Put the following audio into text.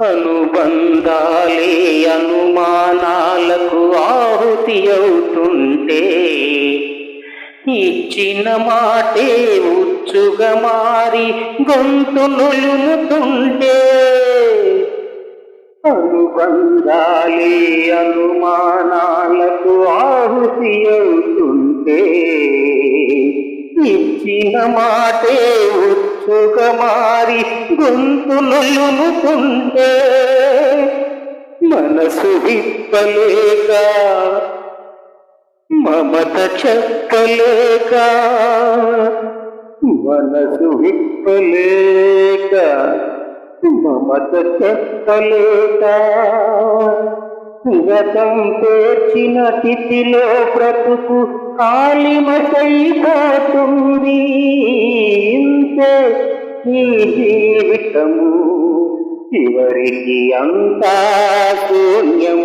అనుబంధాలే అనుమానాలకు ఆహుతి అవుతుంటే ఇచ్చిన మాటే ఉచ్చుగా మారి గొంతు నులుముతుంటే అనుబంధాలే అనుమానాలకు ఆహుతి అవుతుంటే ఇచ్చిన మాటే ఉచ్చుగా మారి గొంతు నులుముతుంటే మనసు విప్పలేక మమత చెప్పలేక మనసు విప్పలేక మమత చెప్పలేక గతం పేర్చిన తిథిలో బ్రతుకు కాలిమసైపోతుంది ఇంతే ఈ జీవితము చివరికి అంతా శూన్యం